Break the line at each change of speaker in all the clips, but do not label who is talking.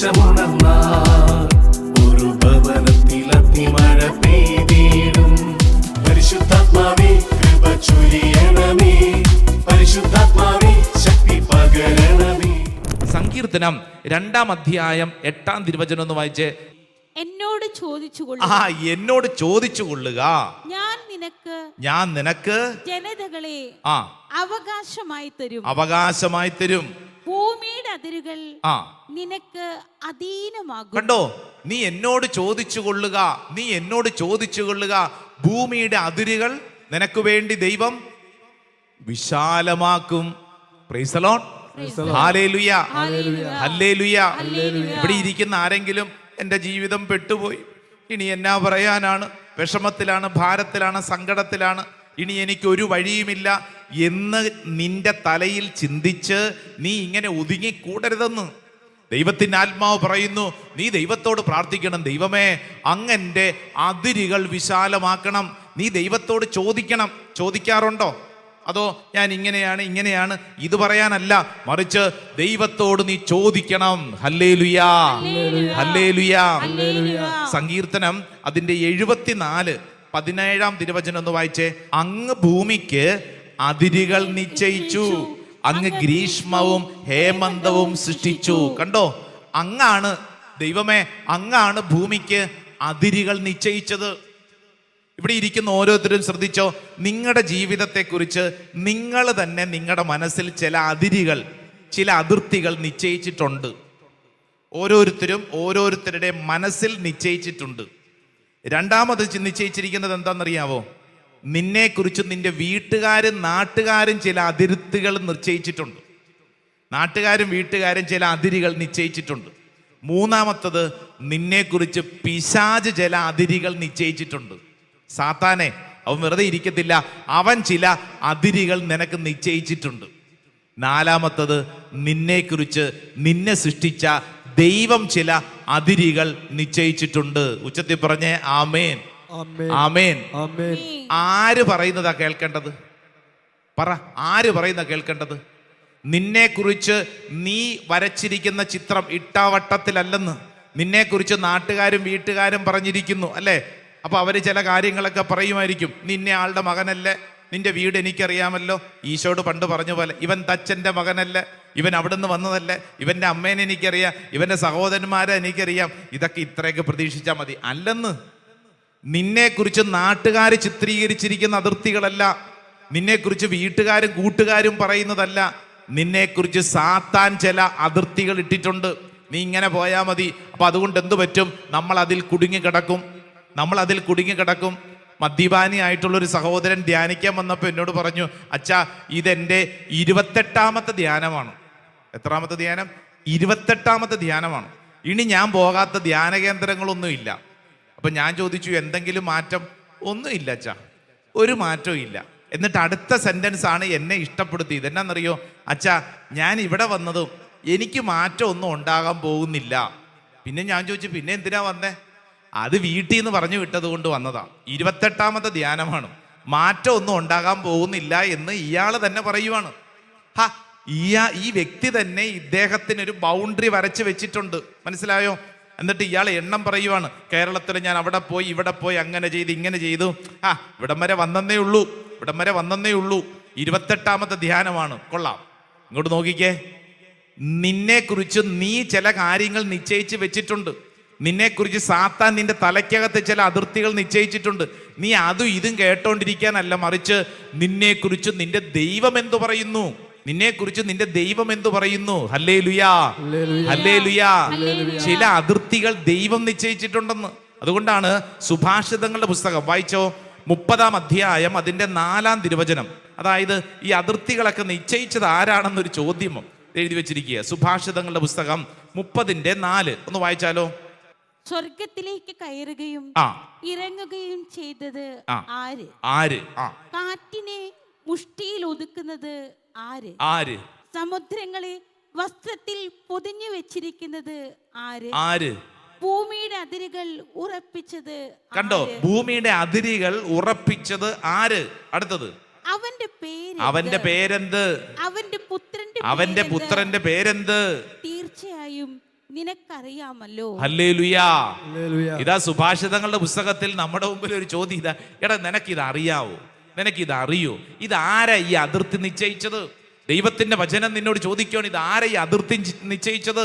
ആവേശമുണർന്നാൽ ഒരു ഭവനത്തിൽ അഗ്നിമഴ പെയ്തിടും. പരിശുദ്ധാത്മാവേ കൃപ ചൊരിയണമേ. പരിശുദ്ധാത്മാവേ ശക്തി പകരണമേ.
സങ്കീർത്തനം രണ്ടാം അധ്യായം എട്ടാം തിരുവചനം ഒന്ന് വായിച്ച്
എന്നോട് ചോദിച്ചു
ആ എന്നോട് ചോദിച്ചു കൊള്ളുക
ഞാൻ നിനക്ക്
ഞാൻ നിനക്ക്
ജനതകളെ
ആ.
അവകാശമായി തരും.
അവകാശമായി തരും.
ഭൂമിയുടെ അതിരുകൾ
ആ.
നിനക്ക് അധീനമാകും
കണ്ടോ? നീ എന്നോട് ചോദിച്ചു കൊള്ളുക നീ എന്നോട് ചോദിച്ചു കൊള്ളുക ഭൂമിയുടെ അതിരുകൾ നിനക്ക് വേണ്ടി ദൈവം വിശാലമാക്കും. പ്രീസലോൺ. ഇവിടെ ഇരിക്കുന്ന ആരെങ്കിലും എന്റെ ജീവിതം പെട്ടുപോയി. ഇനി എന്നാ പറയാനാണ്? വിഷമത്തിലാണ് ഭാരത്തിലാണ് സങ്കടത്തിലാണ്. ഇനി എനിക്ക് ഒരു വഴിയുമില്ല. എന്ന് നിന്റെ തലയിൽ ചിന്തിച്ച് നീ ഇങ്ങനെ ഒതുങ്ങിക്കൂടരുതെന്ന് ദൈവത്തിന്റെ ആത്മാവ് പറയുന്നു. നീ ദൈവത്തോട് പ്രാർത്ഥിക്കണം ദൈവമേ. അങ്ങന്റെ അതിരുകൾ വിശാലമാക്കണം. നീ ദൈവത്തോട് ചോദിക്കണം. ചോദിക്കാറുണ്ടോ? അതോ ഞാൻ ഇങ്ങനെയാണ് ഇങ്ങനെയാണ് ഇത് പറയാനല്ല. മറിച്ച് ദൈവത്തോട് നീ ചോദിക്കണം. ഹല്ലേ ലുയാ ഹല്ലേ ലുയാ സങ്കീർത്തനം അതിന്റെ എഴുപത്തിനാല് പതിനേഴാം തിരുവചനം ഒന്ന് വായിച്ചേ. അങ്ങ് ഭൂമിക്ക് അതിരുകൾ നിശ്ചയിച്ചു. അങ്ങ് ഗ്രീഷ്മവും ഹേമന്തവും സൃഷ്ടിച്ചു. കണ്ടോ? അങ്ങാണ് ദൈവമേ അങ്ങാണ് ഭൂമിക്ക് അതിരുകൾ നിശ്ചയിച്ചത്. ഇവിടെ ഇരിക്കുന്ന ഓരോരുത്തരും ശ്രദ്ധിച്ചോ? നിങ്ങളുടെ ജീവിതത്തെക്കുറിച്ച് നിങ്ങൾ തന്നെ നിങ്ങളുടെ മനസ്സിൽ ചില അതിരുകൾ ചില അതിർത്തികൾ നിശ്ചയിച്ചിട്ടുണ്ട്. ഓരോരുത്തരും ഓരോരുത്തരുടെ മനസ്സിൽ നിശ്ചയിച്ചിട്ടുണ്ട്. രണ്ടാമത് നിശ്ചയിച്ചിരിക്കുന്നത് എന്താണെന്നറിയാവോ? നിന്നെക്കുറിച്ച് നിന്റെ വീട്ടുകാരും നാട്ടുകാരും ചില അതിരുത്തുകൾ നിശ്ചയിച്ചിട്ടുണ്ട്. നാട്ടുകാരും വീട്ടുകാരും ചില അതിരുകൾ നിശ്ചയിച്ചിട്ടുണ്ട്. മൂന്നാമത്തത് നിന്നെക്കുറിച്ച് പിശാജ് ചില അതിരുകൾ നിശ്ചയിച്ചിട്ടുണ്ട്. സാത്താനെ അവൻ വെറുതെ ഇരിക്കത്തില്ല. അവൻ ചില അതിരുകൾ നിനക്ക് നിശ്ചയിച്ചിട്ടുണ്ട്. നാലാമത്തത് നിന്നെക്കുറിച്ച് നിന്നെ സൃഷ്ടിച്ച ദൈവം ചില അതിരികൾ നിശ്ചയിച്ചിട്ടുണ്ട്. ഉച്ചത്തിൽ പറഞ്ഞേ ആമേൻ.
ആമേൻ.
ആര് പറയുന്നതാ കേൾക്കേണ്ടത്? പറ ആര് പറയുന്ന കേൾക്കേണ്ടത്? നിന്നെക്കുറിച്ച് നീ വരച്ചിരിക്കുന്ന ചിത്രം ഇട്ടാവട്ടത്തിലല്ലെന്ന്. നിന്നെക്കുറിച്ച് നാട്ടുകാരും വീട്ടുകാരും പറഞ്ഞിരിക്കുന്നു അല്ലേ? അപ്പൊ അവർ ചില കാര്യങ്ങളൊക്കെ പറയുമായിരിക്കും. നിന്നെ ആളുടെ മകനല്ലേ? നിന്റെ വീട് എനിക്കറിയാമല്ലോ. ഈശോട് പണ്ട് പറഞ്ഞ പോലെ ഇവൻ തച്ചന്റെ മകനല്ലേ ഇവൻ അവിടുന്ന് വന്നതല്ലേ ഇവന്റെ അമ്മേനെ എനിക്കറിയാം ഇവന്റെ സഹോദരന്മാരെ എനിക്കറിയാം. ഇതൊക്കെ ഇത്രയൊക്കെ പ്രതീക്ഷിച്ചാൽ മതി. അല്ലെന്ന്. നിന്നെക്കുറിച്ച് നാട്ടുകാർ ചിത്രീകരിച്ചിരിക്കുന്ന അതിർത്തികളല്ല. നിന്നെക്കുറിച്ച് വീട്ടുകാരും കൂട്ടുകാരും പറയുന്നതല്ല. നിന്നെക്കുറിച്ച് സാത്താൻ ചില അതിർത്തികൾ ഇട്ടിട്ടുണ്ട്. നീ ഇങ്ങനെ പോയാൽ മതി. അപ്പൊ അതുകൊണ്ട് എന്തു പറ്റും? നമ്മൾ അതിൽ കുടുങ്ങി കിടക്കും. നമ്മൾ അതിൽ കുടുങ്ങി കിടക്കും. മദ്യപാനി ആയിട്ടുള്ള ഒരു സഹോദരൻ ധ്യാനിക്കാൻ വന്നപ്പോൾ എന്നോട് പറഞ്ഞു അച്ഛാ ഇതെന്റെ ഇരുപത്തെട്ടാമത്തെ ധ്യാനമാണ്. എത്രാമത്തെ ധ്യാനം? ഇരുപത്തെട്ടാമത്തെ ധ്യാനമാണ്. ഇനി ഞാൻ പോകാത്ത ധ്യാന കേന്ദ്രങ്ങളൊന്നും ഇല്ല അപ്പൊ ഞാൻ ചോദിച്ചു എന്തെങ്കിലും മാറ്റം? ഒന്നുമില്ല അച്ഛാ. ഒരു മാറ്റവും ഇല്ല. എന്നിട്ട് അടുത്ത സെന്റൻസ് ആണ് എന്നെ ഇഷ്ടപ്പെടുത്തിയത്. എന്നാന്നറിയോ? അച്ഛാ ഞാൻ ഇവിടെ വന്നതും എനിക്ക് മാറ്റം ഒന്നും ഉണ്ടാകാൻ പോകുന്നില്ല. പിന്നെ ഞാൻ ചോദിച്ചു പിന്നെ എന്തിനാ വന്നേ? അത് വീട്ടിൽ നിന്ന് പറഞ്ഞു വിട്ടത് കൊണ്ട് വന്നതാണ് ഇരുപത്തെട്ടാമത്തെ ധ്യാനമാണ്. മാറ്റം ഒന്നും ഉണ്ടാകാൻ പോകുന്നില്ല എന്ന് ഇയാൾ തന്നെ പറയുവാണ്. ഹാ ഈ വ്യക്തി തന്നെ ഇദ്ദേഹത്തിന് ഒരു ബൗണ്ടറി വരച്ച് വെച്ചിട്ടുണ്ട്. മനസ്സിലായോ? എന്നിട്ട് ഇയാൾ എണ്ണം പറയുവാണ്. കേരളത്തിൽ ഞാൻ അവിടെ പോയി ഇവിടെ പോയി അങ്ങനെ ചെയ്ത് ഇങ്ങനെ ചെയ്തു. ആ ഇവിടം വരെ വന്നേ ഉള്ളൂ. ഇവിടം വരെ വന്നേ ഉള്ളൂ. ഇരുപത്തെട്ടാമത്തെ ധ്യാനമാണ്. കൊള്ളാം. ഇങ്ങോട്ട് നോക്കിക്കേ. നിന്നെക്കുറിച്ച് നീ ചില കാര്യങ്ങൾ നിശ്ചയിച്ച് വെച്ചിട്ടുണ്ട്. നിന്നെക്കുറിച്ച് സാത്താൻ നിന്റെ തലയ്ക്കകത്ത് ചില അതിർത്തികൾ നിശ്ചയിച്ചിട്ടുണ്ട്. നീ അതും ഇതും കേട്ടോണ്ടിരിക്കാനല്ല മറിച്ച് നിന്നെക്കുറിച്ച് നിന്റെ ദൈവം എന്തു പറയുന്നു? നിന്നെക്കുറിച്ച് നിന്റെ ദൈവം എന്തു പറയുന്നു? ഹല്ലേ ലുയാ ഹല്ലേ ലുയാ ചില അതിർത്തികൾ ദൈവം നിശ്ചയിച്ചിട്ടുണ്ടെന്ന്. അതുകൊണ്ടാണ് സുഭാഷിതങ്ങളുടെ പുസ്തകം വായിച്ചോ? മുപ്പതാം അധ്യായം അതിന്റെ നാലാം തിരുവചനം. അതായത് ഈ അതിർത്തികളൊക്കെ നിശ്ചയിച്ചത് ആരാണെന്നൊരു ചോദ്യം എഴുതി വെച്ചിരിക്കുക. സുഭാഷിതങ്ങളുടെ പുസ്തകം മുപ്പതിന്റെ നാല്. ഒന്ന് വായിച്ചാലോ?
സ്വർഗത്തിലേക്ക് കയറുകയും
ആ.
ഇറങ്ങുകയും ചെയ്തത് ആര്?
ആര്? ആ.
കാറ്റിനെ മുഷ്ടിയിൽ ഒതുക്കുന്നത് ആര്?
ആര്?
സമുദ്രങ്ങളെ വസ്ത്രത്തിൽ പൊതിഞ്ഞു വെച്ചിരിക്കുന്നത് ആര്?
ആര്?
ഭൂമിയുടെ അതിരുകൾ ഉറപ്പിച്ചത്
കണ്ടോ? ഭൂമിയുടെ അതിരുകൾ ഉറപ്പിച്ചത് ആര്? അടുത്തത്.
അവന്റെ പേര്
അവന്റെ? പേരെന്ത്?
അവന്റെ പുത്രന്റെ
അവന്റെ പുത്രന്റെ പേരെന്ത്?
തീർച്ചയായും നിനക്കറിയാമല്ലോ.
ഹല്ലേലുയാ.
ഹല്ലേലൂയ.
ഇതാ സുഭാഷിതങ്ങളുടെ പുസ്തകത്തിൽ നമ്മുടെ മുമ്പിൽ ഒരു ചോദ്യം ഇതാ. എടാ നിനക്കിത് അറിയാവോ നിനക്കിത് അറിയോ ഇത് ആരാ ഈ അതിർത്തി നിശ്ചയിച്ചത് ദൈവത്തിന്റെ വചനം നിന്നോട് ചോദിക്കുകയാണ് ഇത് ആരാ ഈ അതിർത്തി നിശ്ചയിച്ചത്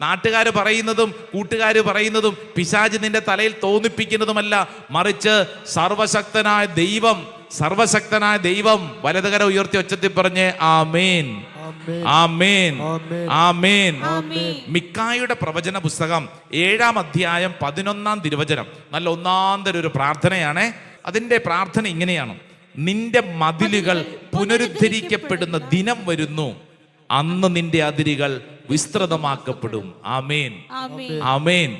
നാട്ടുകാർ പറയുന്നതും കൂട്ടുകാർ പറയുന്നതും പിശാജ് നിന്റെ തലയിൽ തോന്നിപ്പിക്കുന്നതുമല്ല മറിച്ച് സർവശക്തനായ ദൈവം സർവശക്തനായ ദൈവം വലതുകര ഉയർത്തി ഒച്ചത്തിൽ പറഞ്ഞ് ആമേൻ
ആമേൻ.
ആമേൻ
ആമേൻ.
ആമേൻ
ആമേൻ.
മിക്കായുടെ പ്രവചന പുസ്തകം ഏഴാം അധ്യായം പതിനൊന്നാം തിരുവചനം നല്ല ഒന്നാന്തര ഒരു പ്രാർത്ഥനയാണ് അതിന്റെ പ്രാർത്ഥന ഇങ്ങനെയാണ് നിന്റെ മതിലുകൾ പുനരുദ്ധരിക്കപ്പെടുന്ന. ദിനം വരുന്നു. അന്ന് നിന്റെ അതിരുകൾ വിസ്തൃതമാക്കപ്പെടും. ആമേൻ.
ആമേൻ.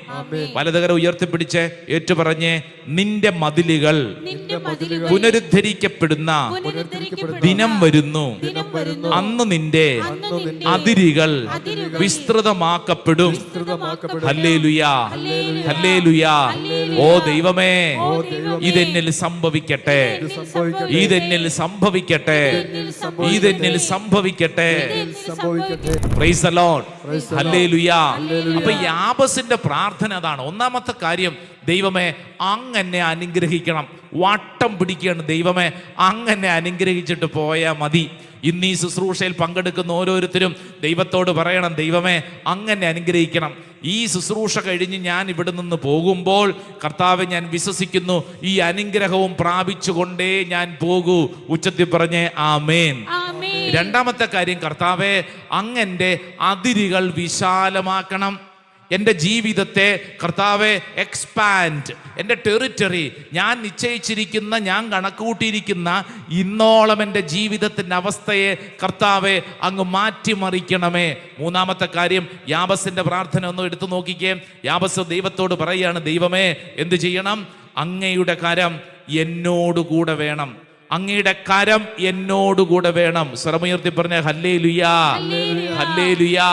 വലതുകര ഉയർത്തിപ്പിടിച്ച് ഏറ്റുപറഞ്ഞ് നിന്റെ മതിലുകൾ
നിന്റെ മതിലുകൾ
പുനരുദ്ധരിക്കപ്പെടുന്ന
പുനരുദ്ധരിക്കപ്പെടുന്ന
ദിനം വരുന്നു.
ദിനം വരുന്നു.
അന്ന് നിന്റെ അതിരുകൾ
അതിരുകൾ
വിസ്തൃതമാക്കപ്പെടും.
വിസ്തൃതമാക്കപ്പെടും.
ഹല്ലേലുയാ. ഹല്ലേലുയാ. ഓ ദൈവമേ. ഇതെന്നിൽ സംഭവിക്കട്ടെ.
സംഭവിക്കട്ടെ.
ഇതെന്നിൽ സംഭവിക്കട്ടെ. ഇതെന്നിൽ സംഭവിക്കട്ടെ.
സംഭവിക്കട്ടെ.
പ്രൈസ് the അപ്പൊ യാബസിന്റെ പ്രാർത്ഥന അതാണ്. ഒന്നാമത്തെ കാര്യം ദൈവമേ അങ്ങനെ അനുഗ്രഹിക്കണം. വട്ടം പിടിക്കണം ദൈവമേ അങ്ങനെ അനുഗ്രഹിച്ചിട്ട് പോയാൽ മതി. ഇന്ന് ഈ ശുശ്രൂഷയിൽ പങ്കെടുക്കുന്ന ഓരോരുത്തരും ദൈവത്തോട് പറയണം ദൈവമേ അങ്ങനെ അനുഗ്രഹിക്കണം. ഈ ശുശ്രൂഷ കഴിഞ്ഞ് ഞാൻ ഇവിടെ നിന്ന് പോകുമ്പോൾ കർത്താവ് ഞാൻ വിശ്വസിക്കുന്നു ഈ അനുഗ്രഹവും പ്രാപിച്ചുകൊണ്ടേ ഞാൻ പോകൂ. ഉച്ചത്തിൽ പറഞ്ഞേ ആ
ആമേൻ.
രണ്ടാമത്തെ കാര്യം കർത്താവെ അങ്ങന്റെ അതിരുകൾ വിശാലമാക്കണം. എന്റെ ജീവിതത്തെ കർത്താവെ എക്സ്പാൻഡ് എന്റെ ടെറിറ്ററി ഞാൻ നിശ്ചയിച്ചിരിക്കുന്ന ഞാൻ കണക്കുകൂട്ടിയിരിക്കുന്ന ഇന്നോളം എന്റെ ജീവിതത്തിന്റെ അവസ്ഥയെ കർത്താവെ അങ്ങ് മാറ്റിമറിക്കണമേ. മൂന്നാമത്തെ കാര്യം യാബസിന്റെ പ്രാർത്ഥന ഒന്ന് എടുത്തു നോക്കിക്കേ. യാബസ് ദൈവത്തോട് പറയുകയാണ് ദൈവമേ എന്ത് ചെയ്യണം? അങ്ങയുടെ കരം എന്നോടുകൂടെ വേണം. അങ്ങയുടെ കരം എന്നോടുകൂടെ വേണം. സ്വരമുയർത്തി പറഞ്ഞ ഹല്ലേ ലുയാ ഹല്ലേ ലുയാ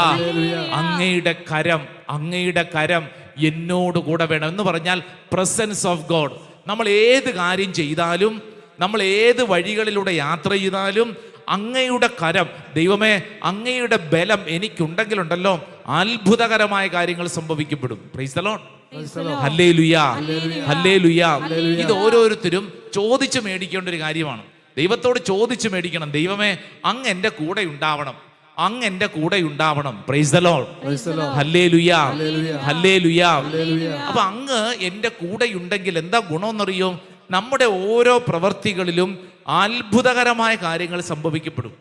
അങ്ങയുടെ കരം അങ്ങയുടെ കരം എന്നോടുകൂടെ വേണം. എന്ന് പറഞ്ഞാൽ പ്രസൻസ് ഓഫ് ഗോഡ് നമ്മൾ ഏത് കാര്യം ചെയ്താലും നമ്മൾ ഏത് വഴികളിലൂടെ യാത്ര ചെയ്താലും അങ്ങയുടെ കരം ദൈവമേ അങ്ങയുടെ ബലം എനിക്കുണ്ടെങ്കിലുണ്ടല്ലോ അത്ഭുതകരമായ കാര്യങ്ങൾ സംഭവിക്കപ്പെടും. Praise the lord hallelujah. Hallelujah. ഇത് ഓരോരുത്തരും ചോദിച്ചു മേടിക്കേണ്ട ഒരു കാര്യമാണ്. ദൈവത്തോട് ചോദിച്ചു മേടിക്കണം. ദൈവമേ അങ്ങ് എന്റെ കൂടെ ഉണ്ടാവണം. അങ്ങ് എന്റെ കൂടെ ഉണ്ടാവണം. പ്രൈസ് ഹല്ലേ ലോർഡ് ഹല്ലേലൂയ. ഹല്ലേലൂയ. അപ്പൊ അങ്ങ് എന്റെ കൂടെ ഉണ്ടെങ്കിൽ എന്താ ഗുണമെന്നറിയോ? നമ്മുടെ ഓരോ പ്രവർത്തികളിലും അത്ഭുതകരമായ കാര്യങ്ങൾ സംഭവിക്കപ്പെടും.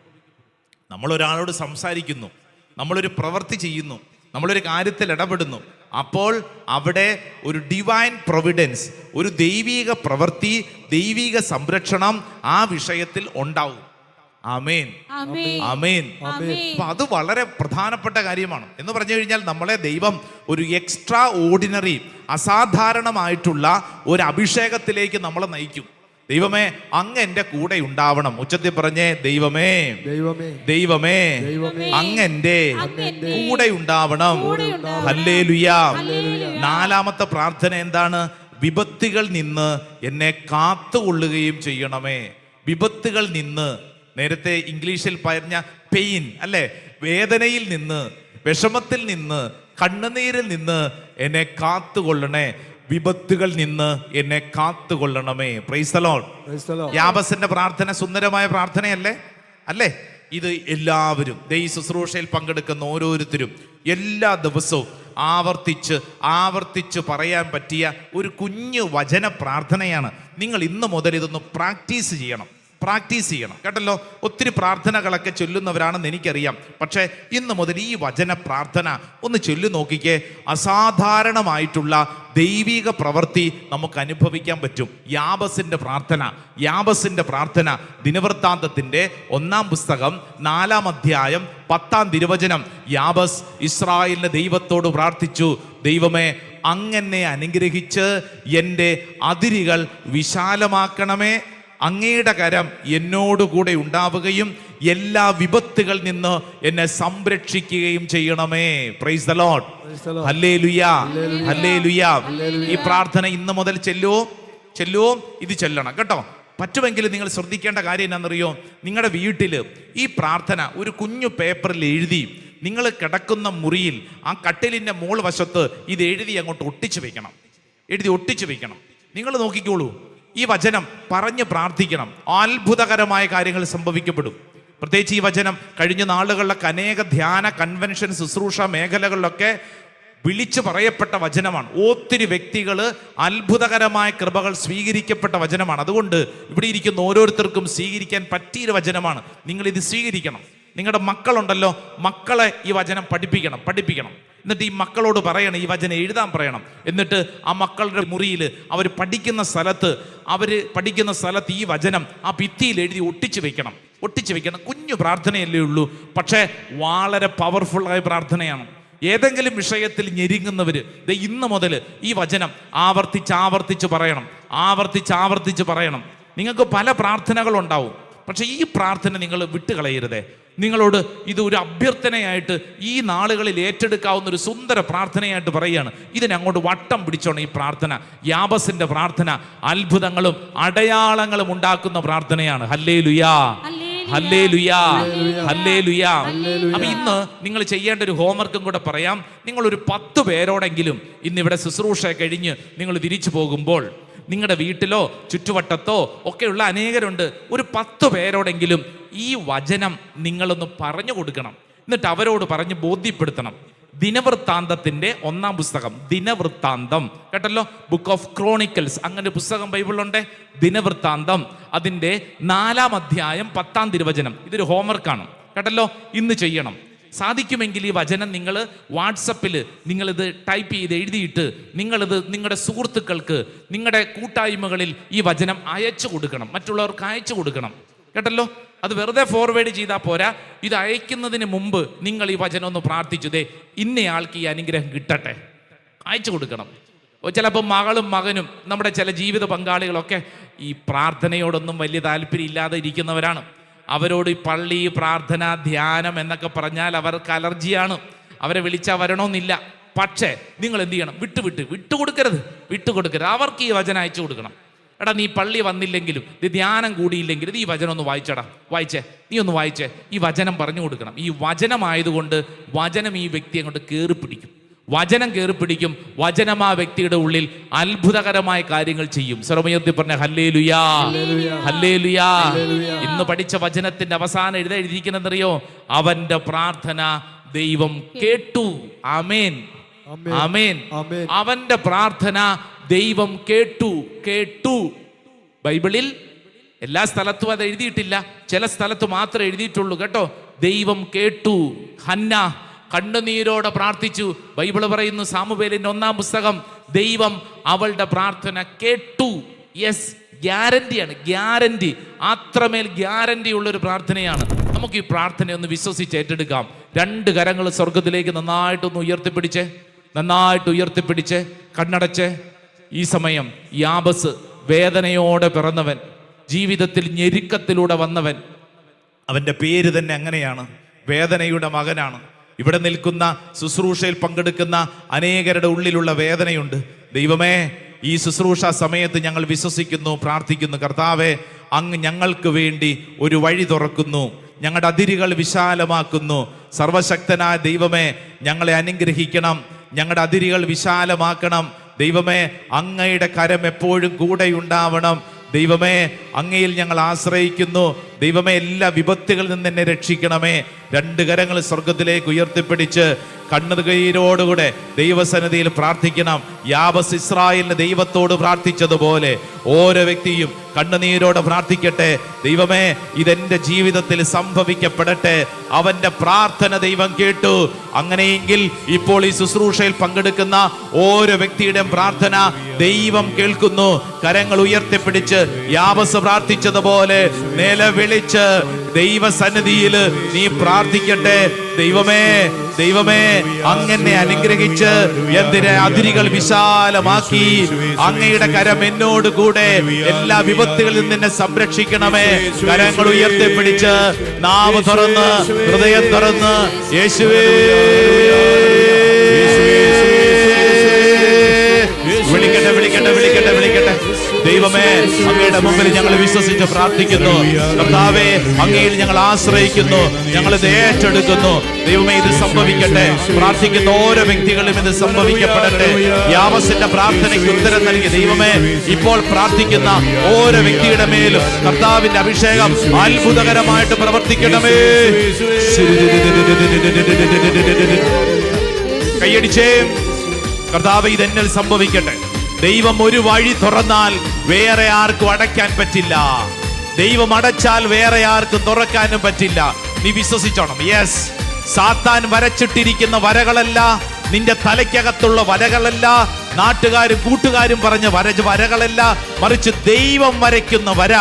നമ്മളൊരാളോട് സംസാരിക്കുന്നു. നമ്മളൊരു പ്രവൃത്തി ചെയ്യുന്നു. നമ്മളൊരു കാര്യത്തിൽ ഇടപെടുന്നു. അപ്പോൾ അവിടെ ഒരു ഡിവൈൻ പ്രൊവിഡൻസ് ഒരു ദൈവീക പ്രവൃത്തി ദൈവീക സംരക്ഷണം ആ വിഷയത്തിൽ ഉണ്ടാവും. ആമേൻ.
ആമേൻ.
അപ്പൊ അത് വളരെ പ്രധാനപ്പെട്ട കാര്യമാണ്. എന്ന് പറഞ്ഞു കഴിഞ്ഞാൽ നമ്മളെ ദൈവം ഒരു എക്സ്ട്രാ ഓർഡിനറി അസാധാരണമായിട്ടുള്ള ഒരു അഭിഷേകത്തിലേക്ക് നമ്മളെ നയിക്കും. ദൈവമേ അങ്ങ് എന്റെ കൂടെ ഉണ്ടാവണം. ഉച്ചത്തിൽ പറഞ്ഞേ ദൈവമേ.
ദൈവമേ.
ദൈവമേ.
അങ്ങ്
അങ്ങെന്റെ
അങ്ങെന്റെ
കൂടെ ഉണ്ടാവണം. ഹല്ലേലൂയ. നാലാമത്തെ പ്രാർത്ഥന എന്താണ്? വിപത്തുകൾ നിന്ന് എന്നെ കാത്തുകൊള്ളുകയും ചെയ്യണമേ. വിപത്തുകൾ നിന്ന്. നേരത്തെ ഇംഗ്ലീഷിൽ പറഞ്ഞ പെയിൻ അല്ലെ? വേദനയിൽ നിന്ന് വിഷമത്തിൽ നിന്ന് കണ്ണുനീരിൽ നിന്ന് എന്നെ കാത്തുകൊള്ളണേ. വിപത്തുകൾ നിന്ന് എന്നെ കാത്തുകൊള്ളണമേ.
പ്രൈസ്തലോൺ.
യാബസിന്റെ പ്രാർത്ഥന സുന്ദരമായ പ്രാർത്ഥനയല്ലേ? അല്ലേ? ഇത് എല്ലാവരും ദൈ ശുശ്രൂഷയിൽ പങ്കെടുക്കുന്ന ഓരോരുത്തരും എല്ലാ ദിവസവും ആവർത്തിച്ച് ആവർത്തിച്ച് പറയാൻ പറ്റിയ ഒരു കുഞ്ഞു വചന പ്രാർത്ഥനയാണ്. നിങ്ങൾ ഇന്ന് മുതൽ ഇതൊന്ന് പ്രാക്ടീസ് ചെയ്യണം. പ്രാക്ടീസ് ചെയ്യണം. കേട്ടല്ലോ? ഒത്തിരി പ്രാർത്ഥനകളൊക്കെ ചൊല്ലുന്നവരാണെന്ന് എനിക്കറിയാം. പക്ഷേ ഇന്ന് മുതൽ ഈ വചന പ്രാർത്ഥന ഒന്ന് ചൊല്ലി നോക്കിക്കേ. അസാധാരണമായിട്ടുള്ള ദൈവിക പ്രവൃത്തി നമുക്ക് അനുഭവിക്കാൻ പറ്റും. യാബസിന്റെ പ്രാർത്ഥന യാബസിന്റെ പ്രാർത്ഥന ദിനവൃത്താന്തത്തിന്റെ ഒന്നാം പുസ്തകം നാലാം അധ്യായം പത്താം തിരുവചനം. യാബസ് ഇസ്രായേലിന്റെ ദൈവത്തോട് പ്രാർത്ഥിച്ചു ദൈവമേ അങ്ങനെ അനുഗ്രഹിച്ച് എന്റെ അതിരുകൾ വിശാലമാക്കണമേ. അങ്ങയുടെ കരം എന്നോടുകൂടെ ഉണ്ടാവുകയും എല്ലാ വിപത്തുകളിൽ നിന്ന് എന്നെ സംരക്ഷിക്കുകയും ചെയ്യണമേ. പ്രൈസ് ദ ലോഡ്
Praise ലുയാ
ഹല്ലേലൂയാ ഈ പ്രാർത്ഥന ഇന്ന് മുതൽ ചെല്ലുവോ ചെല്ലുവോ ഇത് ചെല്ലണം. കേട്ടോ? പറ്റുമെങ്കിൽ നിങ്ങൾ ശ്രദ്ധിക്കേണ്ട കാര്യം എന്നാണെന്നറിയോ നിങ്ങളുടെ വീട്ടിൽ ഈ പ്രാർത്ഥന ഒരു കുഞ്ഞു പേപ്പറിൽ എഴുതി നിങ്ങൾ കിടക്കുന്ന മുറിയിൽ ആ കട്ടിലിന്റെ മോൾ വശത്ത് ഇത് എഴുതി അങ്ങോട്ട് ഒട്ടിച്ചു വെക്കണം. എഴുതി ഒട്ടിച്ചു വെക്കണം. നിങ്ങൾ നോക്കിക്കോളൂ. ഈ വചനം പറഞ്ഞ് പ്രാർത്ഥിക്കണം. അത്ഭുതകരമായ കാര്യങ്ങൾ സംഭവിക്കപ്പെടും. പ്രത്യേകിച്ച് ഈ വചനം കഴിഞ്ഞ നാളുകളിലൊക്കെ അനേക ധ്യാന കൺവെൻഷൻ ശുശ്രൂഷ മേഖലകളിലൊക്കെ വിളിച്ചു പറയപ്പെട്ട വചനമാണ്. ഒത്തിരി വ്യക്തികൾ അത്ഭുതകരമായ കൃപകൾ സ്വീകരിക്കപ്പെട്ട വചനമാണ്. അതുകൊണ്ട് ഇവിടെ ഇരിക്കുന്ന ഓരോരുത്തർക്കും സ്വീകരിക്കാൻ പറ്റിയൊരു വചനമാണ്. നിങ്ങൾ ഇത് സ്വീകരിക്കണം. നിങ്ങളുടെ മക്കളുണ്ടല്ലോ മക്കളെ ഈ വചനം പഠിപ്പിക്കണം പഠിപ്പിക്കണം. എന്നിട്ട് ഈ മക്കളോട് പറയണം ഈ വചനം എഴുതാൻ പറയണം. എന്നിട്ട് ആ മക്കളുടെ മുറിയിൽ അവർ പഠിക്കുന്ന സ്ഥലത്ത് അവർ പഠിക്കുന്ന സ്ഥലത്ത് ഈ വചനം ആ ഭിത്തിയിൽ എഴുതി ഒട്ടിച്ചു വെക്കണം. ഒട്ടിച്ചു വെക്കണം. കുഞ്ഞു പ്രാർത്ഥനയല്ലേ ഉള്ളൂ. പക്ഷേ വളരെ പവർഫുള്ളായ പ്രാർത്ഥനയാണ്. ഏതെങ്കിലും വിഷയത്തിൽ ഞെരുങ്ങുന്നവർ ഇന്ന് മുതൽ ഈ വചനം ആവർത്തിച്ച് ആവർത്തിച്ച് പറയണം. ആവർത്തിച്ച് ആവർത്തിച്ച് പറയണം. നിങ്ങൾക്ക് പല പ്രാർത്ഥനകളുണ്ടാവും. പക്ഷേ ഈ പ്രാർത്ഥന നിങ്ങൾ വിട്ടുകളയരുതേ. നിങ്ങളോട് ഇത് ഒരു അഭ്യർത്ഥനയായിട്ട് ഈ നാളുകളിൽ ഏറ്റെടുക്കാവുന്ന ഒരു സുന്ദര പ്രാർത്ഥനയായിട്ട് പറയുകയാണ്. ഇതിനെ അങ്ങോട്ട് വട്ടം പിടിച്ചോണം ഈ പ്രാർത്ഥന. യാബസിന്റെ പ്രാർത്ഥന അത്ഭുതങ്ങളും അടയാളങ്ങളും ഉണ്ടാക്കുന്ന പ്രാർത്ഥനയാണ്. ഹല്ലേ ലുയാ ഹല്ലേ ലുയാ ഹല്ലേ ലുയാ അപ്പൊ ഇന്ന് നിങ്ങൾ ചെയ്യേണ്ട ഒരു ഹോംവർക്കും കൂടെ പറയാം. നിങ്ങൾ ഒരു പത്ത് പേരോടെങ്കിലും ഇന്ന് ഇവിടെ ശുശ്രൂഷ കഴിഞ്ഞ് നിങ്ങൾ തിരിച്ചു പോകുമ്പോൾ നിങ്ങളുടെ വീട്ടിലോ ചുറ്റുവട്ടത്തോ ഒക്കെയുള്ള അനേകരുണ്ട്. ഒരു പത്ത് പേരോടെങ്കിലും ഈ വചനം നിങ്ങളൊന്ന് പറഞ്ഞു കൊടുക്കണം. എന്നിട്ട് അവരോട് പറഞ്ഞ് ബോധ്യപ്പെടുത്തണം. ദിനവൃത്താന്തത്തിന്റെ ഒന്നാം പുസ്തകം. ദിനവൃത്താന്തം. കേട്ടല്ലോ? ബുക്ക് ഓഫ് ക്രോണിക്കൽസ് അങ്ങനെ പുസ്തകം ബൈബിളുണ്ട് ദിനവൃത്താന്തം. അതിന്റെ നാലാം അധ്യായം പത്താം തിരുവചനം. ഇതൊരു ഹോംവർക്കാണ് കേട്ടല്ലോ? ഇന്ന് ചെയ്യണം. സാധിക്കുമെങ്കിൽ ഈ വചനം നിങ്ങൾ വാട്സപ്പിൽ നിങ്ങളിത് ടൈപ്പ് ചെയ്ത് എഴുതിയിട്ട് നിങ്ങളിത് നിങ്ങളുടെ സുഹൃത്തുക്കൾക്ക് നിങ്ങളുടെ കൂട്ടായ്മകളിൽ ഈ വചനം അയച്ചു കൊടുക്കണം. മറ്റുള്ളവർക്ക് അയച്ചു കൊടുക്കണം. കേട്ടല്ലോ? അത് വെറുതെ ഫോർവേഡ് ചെയ്താൽ പോരാ. ഇത് അയക്കുന്നതിന് മുമ്പ് നിങ്ങൾ ഈ വചനം ഒന്ന് പ്രാർത്ഥിച്ചതേ ഇന്നയാൾക്ക് ഈ അനുഗ്രഹം കിട്ടട്ടെ. അയച്ചു കൊടുക്കണം. ചിലപ്പോൾ മകളും മകനും നമ്മുടെ ചില ജീവിത പങ്കാളികളൊക്കെ ഈ പ്രാർത്ഥനയോടൊന്നും വലിയ താല്പര്യം ഇല്ലാതെ ഇരിക്കുന്നവരാണ്. അവരോട് ഈ പള്ളി പ്രാർത്ഥന ധ്യാനം എന്നൊക്കെ പറഞ്ഞാൽ അവർക്ക് അലർജിയാണ്. അവരെ വിളിച്ചാൽ വരണമെന്നില്ല. പക്ഷേ നിങ്ങൾ എന്ത് ചെയ്യണം? വിട്ടു വിട്ട്. വിട്ടുകൊടുക്കരുത് വിട്ടുകൊടുക്കരുത് അവർക്ക് ഈ വചനം അയച്ചു കൊടുക്കണം. എടാ നീ പള്ളി വന്നില്ലെങ്കിലും ഇത് ധ്യാനം കൂടിയില്ലെങ്കിലും നീ വചനം ഒന്ന് വായിച്ചടാ. വായിച്ചേ. നീ ഒന്ന് വായിച്ചേ. ഈ വചനം പറഞ്ഞു കൊടുക്കണം. ഈ വചനമായതുകൊണ്ട് വചനം ഈ വ്യക്തി അങ്ങോട്ട് കയറി പിടിക്കും വചനം കയറി പിടിക്കും. വചനം ആ വ്യക്തിയുടെ ഉള്ളിൽ അത്ഭുതകരമായ കാര്യങ്ങൾ ചെയ്യും. സർവയുദ്ധി പറഞ്ഞ ഹല്ലേ ലുയാ ഹല്ലേ ലുയാ ഇന്ന് പഠിച്ച വചനത്തിന്റെ അവസാനം എഴുത അവന്റെ പ്രാർത്ഥന ദൈവം കേട്ടു. അമേൻ
അമേൻ.
അവന്റെ പ്രാർത്ഥന ദൈവം കേട്ടു. കേട്ടു. ബൈബിളിൽ എല്ലാ സ്ഥലത്തും അത് എഴുതിയിട്ടില്ല. ചില സ്ഥലത്ത് മാത്രമേ എഴുതിയിട്ടുള്ളൂ കേട്ടോ. ദൈവം കേട്ടു. ഹന്ന. കണ്ണുനീരോടെ പ്രാർത്ഥിച്ചു. ബൈബിൾ പറയുന്നു സാമുവേലിന്റെ ഒന്നാം പുസ്തകം ദൈവം അവളുടെ പ്രാർത്ഥന കേട്ടു. യെസ് ഗ്യാരണ്ടിയാണ് ഗ്യാരണ്ടി അത്രമേൽ ഗ്യാരണ്ടി ഉള്ള ഒരു പ്രാർത്ഥനയാണ്. നമുക്ക് ഈ പ്രാർത്ഥന ഒന്ന് വിശ്വസിച്ച് ഏറ്റെടുക്കാം. രണ്ട് കരങ്ങൾ സ്വർഗത്തിലേക്ക് നന്നായിട്ടൊന്ന് ഉയർത്തിപ്പിടിച്ച്. നന്നായിട്ട് ഉയർത്തിപ്പിടിച്ച്. കണ്ണടച്ച്. ഈ സമയം യാബസ് വേദനയോടെ പിറന്നവൻ ജീവിതത്തിൽ ഞെരുക്കത്തിലൂടെ വന്നവൻ. അവന്റെ പേര് തന്നെ അങ്ങനെയാണ്. വേദനയുടെ മകനാണ്. ഇവിടെ നിൽക്കുന്ന ശുശ്രൂഷയിൽ പങ്കെടുക്കുന്ന അനേകരുടെ ഉള്ളിലുള്ള വേദനയുണ്ട്. ദൈവമേ ഈ ശുശ്രൂഷ സമയത്ത് ഞങ്ങൾ വിശ്വസിക്കുന്നു പ്രാർത്ഥിക്കുന്നു. കർത്താവെ അങ്ങ് ഞങ്ങൾക്ക് വേണ്ടി ഒരു വഴി തുറക്കുന്നു. ഞങ്ങളുടെ അതിരുകൾ വിശാലമാക്കുന്നു. സർവശക്തനായ ദൈവമേ ഞങ്ങളെ അനുഗ്രഹിക്കണം. ഞങ്ങളുടെ അതിരുകൾ വിശാലമാക്കണം. ദൈവമേ അങ്ങയുടെ കരം എപ്പോഴും കൂടെ ഉണ്ടാവണം ദൈവമേ അങ്ങയിൽ ഞങ്ങൾ ആശ്രയിക്കുന്നു. ദൈവമേ എല്ലാ വിപത്തുകളിൽ നിന്ന് എന്നെ രക്ഷിക്കണമേ. രണ്ട് കരങ്ങൾ സ്വർഗത്തിലേക്ക് ഉയർത്തിപ്പിടിച്ച് കണ്ണുകയിലോടുകൂടെ ദൈവസന്നിധിയിൽ പ്രാർത്ഥിക്കണം. യാബസ് ഇസ്രായേലിന് ദൈവത്തോട് പ്രാർത്ഥിച്ചതുപോലെ ഓരോ വ്യക്തിയും കണ്ണുനീരോടെ പ്രാർത്ഥിക്കട്ടെ. ദൈവമേ ഇതെന്റെ ജീവിതത്തിൽ സംഭവിക്കപ്പെടട്ടെ. അവന്റെ പ്രാർത്ഥന ദൈവം കേട്ടു. അങ്ങനെയെങ്കിൽ ഇപ്പോൾ ഈ ശുശ്രൂഷയിൽ പങ്കെടുക്കുന്ന ഓരോ വ്യക്തിയുടെയും പ്രാർത്ഥന ദൈവം കേൾക്കുന്നു. കരങ്ങൾ ഉയർത്തിപ്പിടിച്ച് യാവസ് പ്രാർത്ഥിച്ചതുപോലെ നിലവിളിച്ച് ദൈവസന്നിധിയിൽ നീ പ്രാർത്ഥിക്കട്ടെ. ദൈവമേ ദൈവമേ അങ്ങനെ അനുഗ്രഹിച്ച് എന്തിനെ അതിരുകൾ വിശാലമാക്കി. അങ്ങയുടെ കരം എന്നോട് കൂടെ എല്ലാ വിപത്തുകളിൽ നിന്നെ സംരക്ഷിക്കണമേ. കരങ്ങൾ ഉയർത്തിപ്പിടിച്ച് നാവ് തുറന്ന് ഹൃദയം തുറന്ന് യേശുവേ. വിളിക്കട്ടെ വിളിക്കട്ടെ വിളിക്കട്ടെ. ദൈവമേ അങ്ങയുടെ മുമ്പിൽ ഞങ്ങൾ വിശ്വസിച്ച് പ്രാർത്ഥിക്കുന്നു. കർത്താവേ അങ്ങയിൽ ഞങ്ങൾ ആശ്രയിക്കുന്നു. ഞങ്ങൾ ഇത് ഏറ്റെടുക്കുന്നു. ദൈവമേ ഇത് സംഭവിക്കട്ടെ. പ്രാർത്ഥിക്കുന്ന ഓരോ വ്യക്തികളും ഇത് സംഭവിക്കപ്പെടട്ടെ. യാവസിന്റെ പ്രാർത്ഥനയ്ക്ക് ഉത്തരം നൽകി. ദൈവമേ ഇപ്പോൾ പ്രാർത്ഥിക്കുന്ന ഓരോ വ്യക്തിയുടെ മേലും കർത്താവിന്റെ അഭിഷേകം അത്ഭുതകരമായിട്ട് പ്രവർത്തിക്കണമേ. കൈയടിച്ചേ. കർത്താവ് ഇതെന്നിൽ സംഭവിക്കട്ടെ. ദൈവം ഒരു വഴി തുറന്നാൽ വേറെ ആർക്കും അടയ്ക്കാൻ പറ്റില്ല. ദൈവം അടച്ചാൽ വേറെ ആർക്കും തുറക്കാനും പറ്റില്ല. നീ വിശ്വസിച്ചോണം. യെസ് സാത്താൻ വരച്ചിട്ടിരിക്കുന്ന വരകളല്ല നിന്റെ തലയ്ക്കകത്തുള്ള വരകളല്ല നാട്ടുകാരും കൂട്ടുകാരും പറഞ്ഞ വര വരകളല്ല. മറിച്ച് ദൈവം വരയ്ക്കുന്ന വര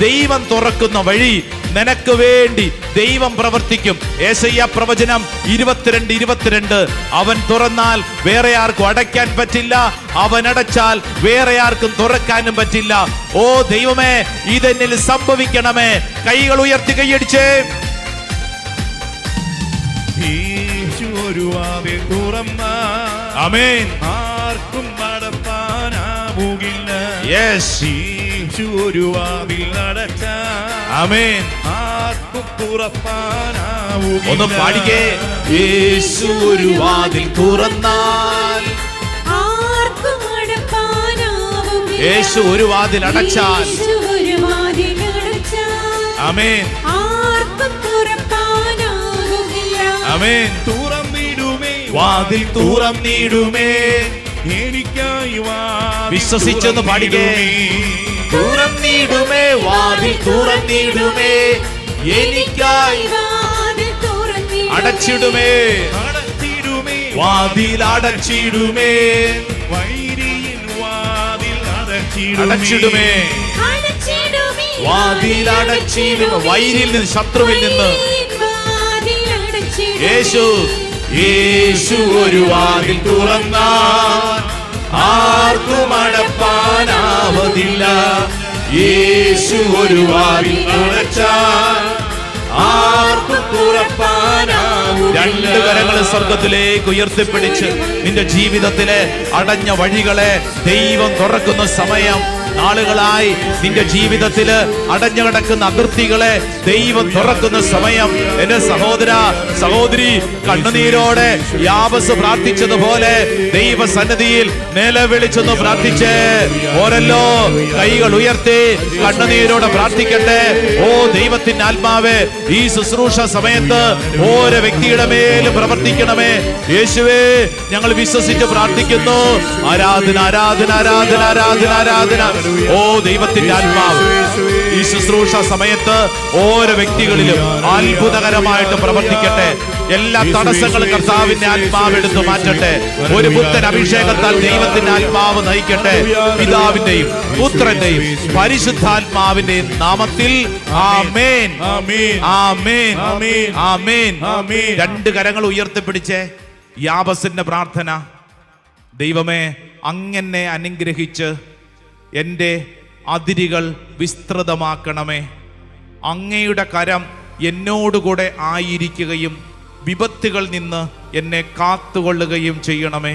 ദൈവം തുറക്കുന്ന വഴി നിനക്ക് വേണ്ടി ദൈവം പ്രവർത്തിക്കും. ഏശയ്യ പ്രവചനം ഇരുപത്തിരണ്ട് ഇരുപത്തിരണ്ട്. അവൻ തുറന്നാൽ വേറെ ആർക്കും അടയ്ക്കാൻ പറ്റില്ല. അവൻ അടച്ചാൽ വേറെ ആർക്കും തുറക്കാനും പറ്റില്ല. ഓ ദൈവമേ ഇതെന്നിൽ സംഭവിക്കണമേ. കൈകൾ ഉയർത്തി കൈയടിച്ചേ.
ആർക്കും നടപ്പാനാവുകില്ല ഒരു വാതിൽ
ഒന്ന് പാടിക്കേ. യേശു ഒരു വാതിൽ തുറന്നാൽ. യേശു ഒരു വാതിൽ അടച്ചാൽ.
അമേൻ ഒരു വാതിൽ അടച്ചാൽ.
അമേൻ
ആർക്കും നീടുമേ
വാതിൽ
തുറന്നിടുമേ.
നീടുമേ തുറന്നിടുമേ.
എനിക്കായി
വിശ്വസിച്ചൊന്ന് പാടിക്കേ. തുറന്നിടുമേ. വാതിൽ തുറന്നിടുമേ. എനിക്കായി. അടച്ചിടുമേ.
അടച്ചിടുമേ.
വാതിൽ അടച്ചിടുമേ.
വൈരിയിൽ വാതിൽ അടച്ചിടുമേ.
വാതിൽ അടച്ചിടുമേ. വൈരിയിൽ നിന്ന് ശത്രുവിൽ നിന്ന്.
വാതിൽ അടച്ചിടുമേ.
യേശു യേശു ഒരു വാതിൽ തുറന്നാൽ ആർക്കും അടപ്പാനാവതില്ല. യേശു ഒരു വാതിൽ തുറച്ചാൽ ആർക്കും രണ്ട് കരങ്ങളെ സ്വർഗത്തിലേക്ക് ഉയർത്തിപ്പിടിച്ച് നിന്റെ ജീവിതത്തിലെ അടഞ്ഞ വഴികളെ ദൈവം തുറക്കുന്ന സമയം നാളുകളായി നിന്റെ ജീവിതത്തിൽ അടഞ്ഞു കിടക്കുന്ന അതിർത്തികളെ ദൈവം തുറക്കുന്ന സമയം. എന്റെ സഹോദര സഹോദരി കണ്ണുനീരോടെ യാവസ് പ്രാർത്ഥിച്ചതുപോലെ ദൈവ സന്നദ്ധിയിൽ നിലവിളിച്ചെന്ന് പ്രാർത്ഥിച്ച്. ഓരല്ലോ കൈകൾ ഉയർത്തി കണ്ണുനീരോടെ പ്രാർത്ഥിക്കട്ടെ. ഓ ദൈവത്തിന്റെ ആത്മാവേ ഈ ശുശ്രൂഷ സമയത്ത് ഓരോ വ്യക്തിയുടെ മേലും പ്രവർത്തിക്കണമേ. യേശുവേ ഞങ്ങൾ വിശ്വസിച്ച് പ്രാർത്ഥിക്കുന്നു. ആരാധന ആരാധന ആരാധന ആരാധന ആരാധന. ഓ ദൈവത്തിന്റെ ആത്മാവ്. ഈ ശുശ്രൂഷ സമയത്ത് ഓരോ വ്യക്തികളിലും അത്ഭുതകരമായിട്ട് പ്രവർത്തിക്കട്ടെ. എല്ലാ തടസ്സങ്ങളും കർത്താവിന്റെ ആത്മാവ് എടുത്തു മാറ്റട്ടെ. ഒരു പുത്തൻ അഭിഷേകത്താൽ ദൈവത്തിന്റെ ആത്മാവ് നയിക്കട്ടെ. പിതാവിന്റെയും പുത്രന്റെയും പരിശുദ്ധാത്മാവിന്റെയും നാമത്തിൽ ആമേൻ.
ആമേൻ.
ആമേൻ. രണ്ട് കരങ്ങൾ ഉയർത്തിപ്പിടിച്ചേ. യാബസിന്റെ പ്രാർത്ഥന. ദൈവമേ അങ്ങനെ അനുഗ്രഹിച്ച് എന്റെ അതിരുകൾ വിസ്തൃതമാക്കണമേ. അങ്ങയുടെ കരം എന്നോടുകൂടെ ആയിരിക്കുകയും വിപത്തുകൾ നിന്ന് എന്നെ കാത്തുകൊള്ളുകയും ചെയ്യണമേ.